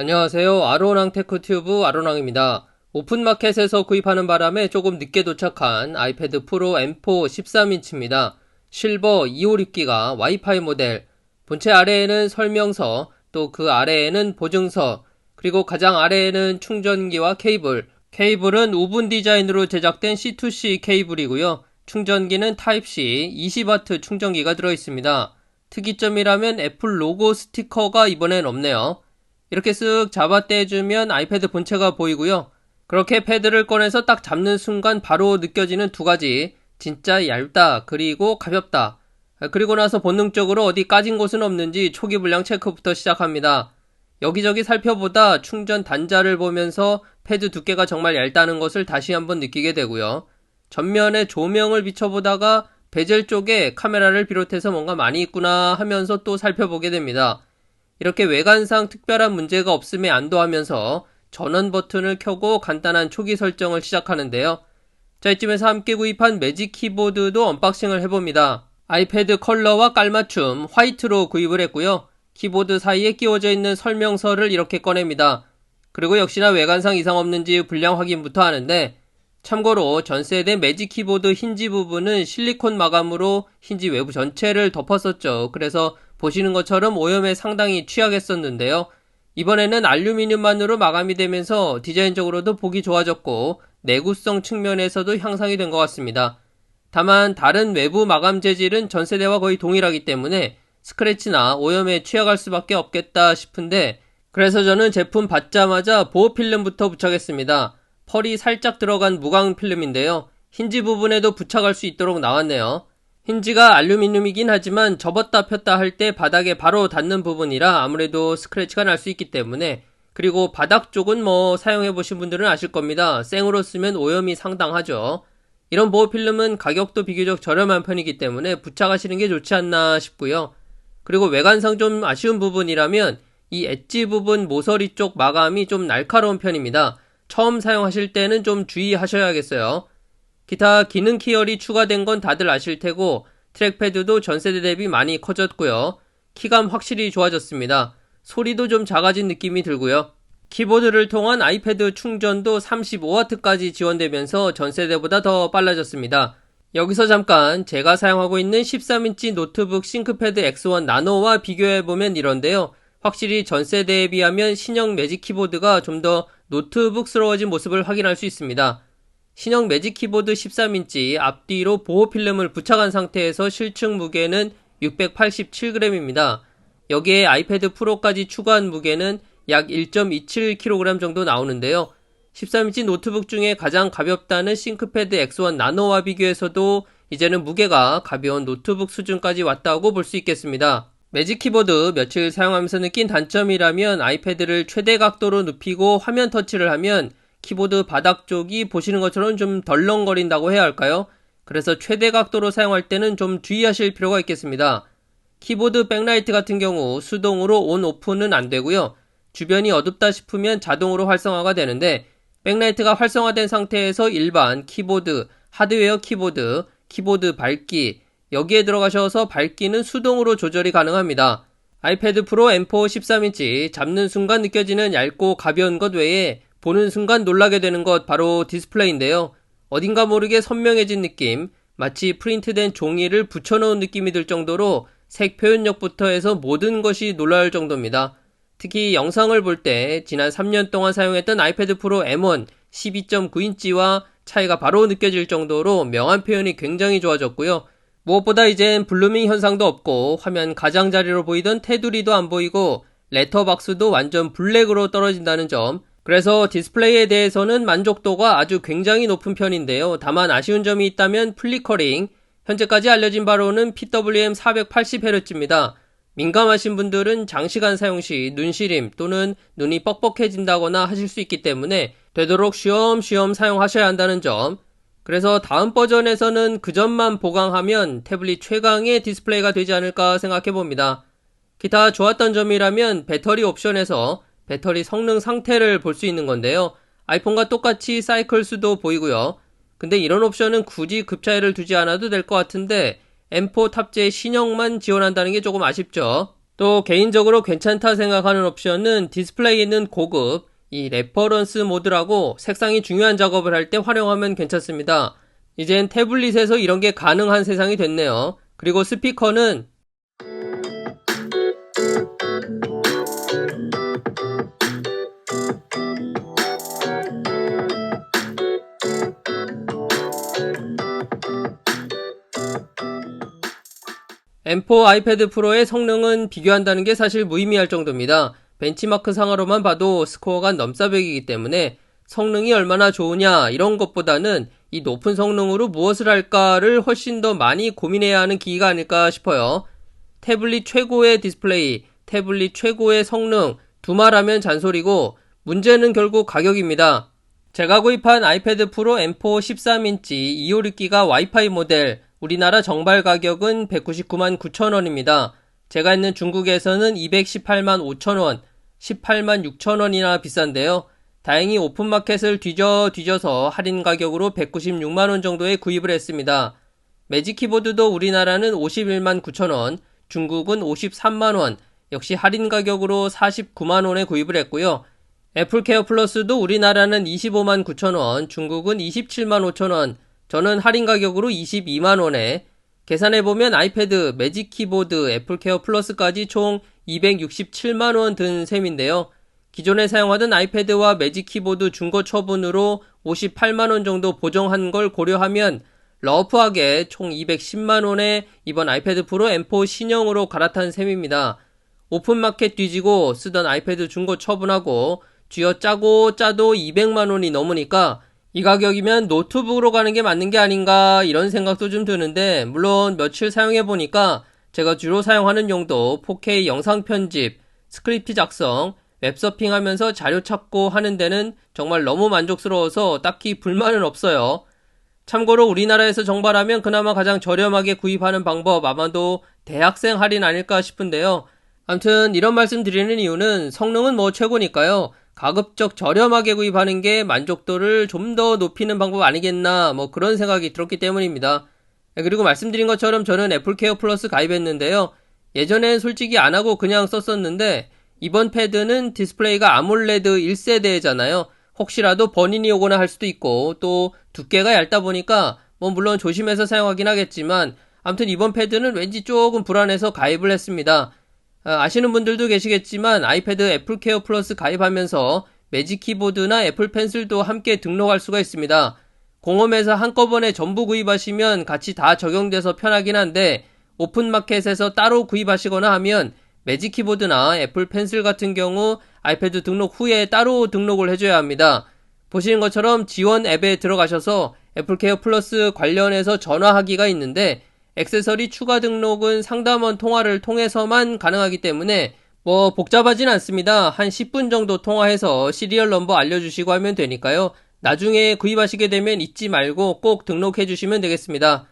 안녕하세요. 아로랑 테크튜브 아로랑입니다. 오픈마켓에서 구입하는 바람에 조금 늦게 도착한 아이패드 프로 M4 13인치입니다. 실버 256기가 와이파이 모델, 본체 아래에는 설명서, 또 그 아래에는 보증서, 그리고 가장 아래에는 충전기와 케이블, 케이블은 우분 디자인으로 제작된 C2C 케이블이고요. 충전기는 타입C 20W 충전기가 들어있습니다. 특이점이라면 애플 로고 스티커가 이번엔 없네요. 이렇게 쓱 잡아 떼주면 아이패드 본체가 보이고요. 그렇게 패드를 꺼내서 딱 잡는 순간 바로 느껴지는 두 가지. 진짜 얇다, 그리고 가볍다. 그리고 나서 본능적으로 어디 까진 곳은 없는지 초기 불량 체크부터 시작합니다. 여기저기 살펴보다 충전 단자를 보면서 패드 두께가 정말 얇다는 것을 다시 한번 느끼게 되고요. 전면에 조명을 비춰보다가 베젤 쪽에 카메라를 비롯해서 뭔가 많이 있구나 하면서 또 살펴보게 됩니다. 이렇게 외관상 특별한 문제가 없음에 안도하면서 전원 버튼을 켜고 간단한 초기 설정을 시작하는데요. 자, 이쯤에서 함께 구입한 매직 키보드도 언박싱을 해봅니다. 아이패드 컬러와 깔맞춤 화이트로 구입을 했고요. 키보드 사이에 끼워져 있는 설명서를 이렇게 꺼냅니다. 그리고 역시나 외관상 이상 없는지 불량 확인부터 하는데 참고로 전 세대 매직 키보드 힌지 부분은 실리콘 마감으로 힌지 외부 전체를 덮었었죠. 그래서 보시는 것처럼 오염에 상당히 취약했었는데요. 이번에는 알루미늄만으로 마감이 되면서 디자인적으로도 보기 좋아졌고 내구성 측면에서도 향상이 된 것 같습니다. 다만 다른 외부 마감 재질은 전 세대와 거의 동일하기 때문에 스크래치나 오염에 취약할 수밖에 없겠다 싶은데 그래서 저는 제품 받자마자 보호 필름부터 부착했습니다. 펄이 살짝 들어간 무광 필름인데요. 힌지 부분에도 부착할 수 있도록 나왔네요. 힌지가 알루미늄이긴 하지만 접었다 폈다 할 때 바닥에 바로 닿는 부분이라 아무래도 스크래치가 날 수 있기 때문에 그리고 바닥 쪽은 뭐 사용해 보신 분들은 아실 겁니다. 생으로 쓰면 오염이 상당하죠. 이런 보호 필름은 가격도 비교적 저렴한 편이기 때문에 부착하시는 게 좋지 않나 싶고요. 그리고 외관상 좀 아쉬운 부분이라면 이 엣지 부분 모서리 쪽 마감이 좀 날카로운 편입니다. 처음 사용하실 때는 좀 주의하셔야겠어요. 기타 기능 키열이 추가된 건 다들 아실 테고 트랙패드도 전세대 대비 많이 커졌고요. 키감 확실히 좋아졌습니다. 소리도 좀 작아진 느낌이 들고요. 키보드를 통한 아이패드 충전도 35W까지 지원되면서 전세대보다 더 빨라졌습니다. 여기서 잠깐 제가 사용하고 있는 13인치 노트북 싱크패드 X1 나노와 비교해보면 이런데요. 확실히 전세대에 비하면 신형 매직 키보드가 좀 더 노트북스러워진 모습을 확인할 수 있습니다. 신형 매직 키보드 13인치 앞뒤로 보호 필름을 부착한 상태에서 실측 무게는 687g입니다. 여기에 아이패드 프로까지 추가한 무게는 약 1.27kg 정도 나오는데요. 13인치 노트북 중에 가장 가볍다는 싱크패드 X1 나노와 비교해서도 이제는 무게가 가벼운 노트북 수준까지 왔다고 볼 수 있겠습니다. 매직 키보드 며칠 사용하면서 느낀 단점이라면 아이패드를 최대 각도로 눕히고 화면 터치를 하면 키보드 바닥 쪽이 보시는 것처럼 좀 덜렁거린다고 해야 할까요? 그래서 최대 각도로 사용할 때는 좀 주의하실 필요가 있겠습니다. 키보드 백라이트 같은 경우 수동으로 온 오픈은 안 되고요. 주변이 어둡다 싶으면 자동으로 활성화가 되는데 백라이트가 활성화된 상태에서 일반 키보드, 하드웨어 키보드, 키보드 밝기 여기에 들어가셔서 밝기는 수동으로 조절이 가능합니다. 아이패드 프로 M4 13인치 잡는 순간 느껴지는 얇고 가벼운 것 외에 보는 순간 놀라게 되는 것 바로 디스플레이인데요. 어딘가 모르게 선명해진 느낌, 마치 프린트된 종이를 붙여놓은 느낌이 들 정도로 색 표현력부터 해서 모든 것이 놀라울 정도입니다. 특히 영상을 볼 때 지난 3년 동안 사용했던 아이패드 프로 M1 12.9인치와 차이가 바로 느껴질 정도로 명암 표현이 굉장히 좋아졌고요. 무엇보다 이젠 블루밍 현상도 없고 화면 가장자리로 보이던 테두리도 안 보이고 레터박스도 완전 블랙으로 떨어진다는 점 그래서 디스플레이에 대해서는 만족도가 아주 굉장히 높은 편인데요. 다만 아쉬운 점이 있다면 플리커링 현재까지 알려진 바로는 PWM 480Hz입니다. 민감하신 분들은 장시간 사용 시 눈시림 또는 눈이 뻑뻑해진다거나 하실 수 있기 때문에 되도록 쉬엄쉬엄 사용하셔야 한다는 점. 그래서 다음 버전에서는 그 점만 보강하면 태블릿 최강의 디스플레이가 되지 않을까 생각해 봅니다. 기타 좋았던 점이라면 배터리 옵션에서 배터리 성능 상태를 볼 수 있는 건데요. 아이폰과 똑같이 사이클 수도 보이고요. 근데 이런 옵션은 굳이 급 차이를 두지 않아도 될 것 같은데 M4 탑재 신형만 지원한다는 게 조금 아쉽죠. 또 개인적으로 괜찮다 생각하는 옵션은 디스플레이에 있는 고급 이 레퍼런스 모드라고 색상이 중요한 작업을 할 때 활용하면 괜찮습니다. 이젠 태블릿에서 이런 게 가능한 세상이 됐네요. 그리고 스피커는 M4 아이패드 프로의 성능은 비교한다는 게 사실 무의미할 정도입니다. 벤치마크 상으로만 봐도 스코어가 넘사벽이기 때문에 성능이 얼마나 좋으냐 이런 것보다는 이 높은 성능으로 무엇을 할까를 훨씬 더 많이 고민해야 하는 기기가 아닐까 싶어요. 태블릿 최고의 디스플레이, 태블릿 최고의 성능 두말하면 잔소리고 문제는 결국 가격입니다. 제가 구입한 아이패드 프로 M4 13인치 256기가 와이파이 모델 우리나라 정발 가격은 199만 9천원입니다. 제가 있는 중국에서는 218만 5천원, 18만 6천원이나 비싼데요. 다행히 오픈마켓을 뒤져 뒤져서 할인 가격으로 196만원 정도에 구입을 했습니다. 매직 키보드도 우리나라는 51만 9천원, 중국은 53만원, 역시 할인 가격으로 49만원에 구입을 했고요. 애플케어 플러스도 우리나라는 25만 9천원, 중국은 27만 5천원, 저는 할인 가격으로 22만원에 계산해보면 아이패드, 매직 키보드, 애플케어 플러스까지 총 267만원 든 셈인데요. 기존에 사용하던 아이패드와 매직 키보드 중고 처분으로 58만원 정도 보정한 걸 고려하면 러프하게 총 210만원에 이번 아이패드 프로 M4 신형으로 갈아탄 셈입니다. 오픈마켓 뒤지고 쓰던 아이패드 중고 처분하고 쥐어 짜고 짜도 200만원이 넘으니까 이 가격이면 노트북으로 가는 게 맞는 게 아닌가 이런 생각도 좀 드는데 물론 며칠 사용해 보니까 제가 주로 사용하는 용도 4K 영상 편집, 스크립트 작성, 웹서핑 하면서 자료 찾고 하는 데는 정말 너무 만족스러워서 딱히 불만은 없어요. 참고로 우리나라에서 정발하면 그나마 가장 저렴하게 구입하는 방법 아마도 대학생 할인 아닐까 싶은데요. 암튼 이런 말씀 드리는 이유는 성능은 뭐 최고니까요. 가급적 저렴하게 구입하는 게 만족도를 좀 더 높이는 방법 아니겠나 뭐 그런 생각이 들었기 때문입니다. 그리고 말씀드린 것처럼 저는 애플케어 플러스 가입했는데요. 예전엔 솔직히 안 하고 그냥 썼었는데 이번 패드는 디스플레이가 아몰레드 1세대잖아요. 혹시라도 번인이 오거나 할 수도 있고 또 두께가 얇다 보니까 뭐 물론 조심해서 사용하긴 하겠지만 아무튼 이번 패드는 왠지 조금 불안해서 가입을 했습니다. 아, 아시는 분들도 계시겠지만 아이패드 애플케어 플러스 가입하면서 매직 키보드나 애플 펜슬도 함께 등록할 수가 있습니다. 공홈에서 한꺼번에 전부 구입하시면 같이 다 적용돼서 편하긴 한데 오픈마켓에서 따로 구입하시거나 하면 매직 키보드나 애플 펜슬 같은 경우 아이패드 등록 후에 따로 등록을 해줘야 합니다. 보시는 것처럼 지원 앱에 들어가셔서 애플케어 플러스 관련해서 전화하기가 있는데 액세서리 추가 등록은 상담원 통화를 통해서만 가능하기 때문에 뭐 복잡하진 않습니다. 한 10분 정도 통화해서 시리얼 넘버 알려주시고 하면 되니까요. 나중에 구입하시게 되면 잊지 말고 꼭 등록해 주시면 되겠습니다.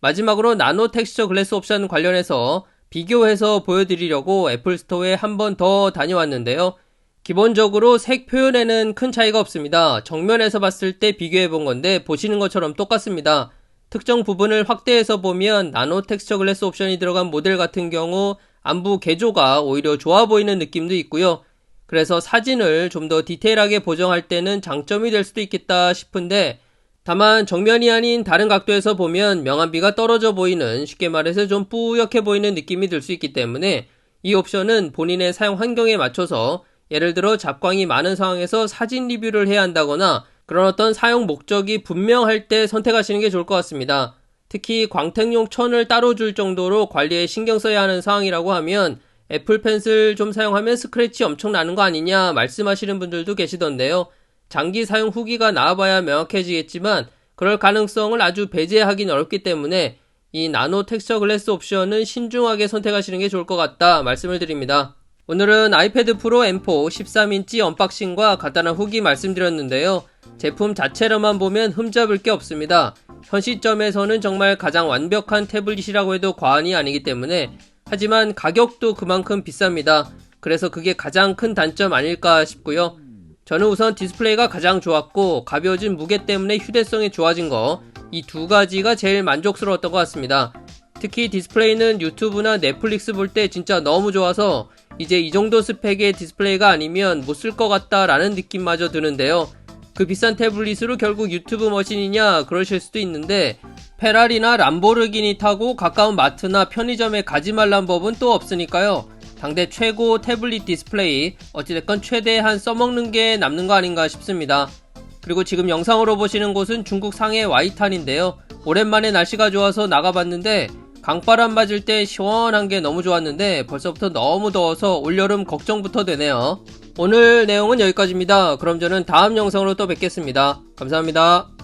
마지막으로 나노 텍스처 글래스 옵션 관련해서 비교해서 보여드리려고 애플 스토어에 한 번 더 다녀왔는데요. 기본적으로 색 표현에는 큰 차이가 없습니다. 정면에서 봤을 때 비교해 본 건데 보시는 것처럼 똑같습니다. 특정 부분을 확대해서 보면 나노 텍스처 글래스 옵션이 들어간 모델 같은 경우 안부 개조가 오히려 좋아 보이는 느낌도 있고요. 그래서 사진을 좀 더 디테일하게 보정할 때는 장점이 될 수도 있겠다 싶은데 다만 정면이 아닌 다른 각도에서 보면 명암비가 떨어져 보이는 쉽게 말해서 좀 뿌옇게 보이는 느낌이 들 수 있기 때문에 이 옵션은 본인의 사용 환경에 맞춰서 예를 들어 잡광이 많은 상황에서 사진 리뷰를 해야 한다거나 그런 어떤 사용 목적이 분명할 때 선택하시는 게 좋을 것 같습니다. 특히 광택용 천을 따로 줄 정도로 관리에 신경 써야 하는 상황이라고 하면 애플 펜슬 좀 사용하면 스크래치 엄청 나는 거 아니냐 말씀하시는 분들도 계시던데요. 장기 사용 후기가 나와봐야 명확해지겠지만 그럴 가능성을 아주 배제하기는 어렵기 때문에 이 나노 텍스처 글래스 옵션은 신중하게 선택하시는 게 좋을 것 같다 말씀을 드립니다. 오늘은 아이패드 프로 M4 13인치 언박싱과 간단한 후기 말씀드렸는데요. 제품 자체로만 보면 흠잡을 게 없습니다. 현 시점에서는 정말 가장 완벽한 태블릿이라고 해도 과언이 아니기 때문에 하지만 가격도 그만큼 비쌉니다. 그래서 그게 가장 큰 단점 아닐까 싶고요. 저는 우선 디스플레이가 가장 좋았고 가벼워진 무게 때문에 휴대성이 좋아진 거 이 두 가지가 제일 만족스러웠던 것 같습니다. 특히 디스플레이는 유튜브나 넷플릭스 볼 때 진짜 너무 좋아서 이제 이 정도 스펙의 디스플레이가 아니면 못 쓸 것 같다라는 느낌마저 드는데요. 그 비싼 태블릿으로 결국 유튜브 머신이냐 그러실 수도 있는데 페라리나 람보르기니 타고 가까운 마트나 편의점에 가지 말란 법은 또 없으니까요. 당대 최고 태블릿 디스플레이 어찌됐건 최대한 써먹는 게 남는 거 아닌가 싶습니다. 그리고 지금 영상으로 보시는 곳은 중국 상해 와이탄인데요. 오랜만에 날씨가 좋아서 나가봤는데 강바람 맞을 때 시원한 게 너무 좋았는데 벌써부터 너무 더워서 올여름 걱정부터 되네요. 오늘 내용은 여기까지입니다. 그럼 저는 다음 영상으로 또 뵙겠습니다. 감사합니다.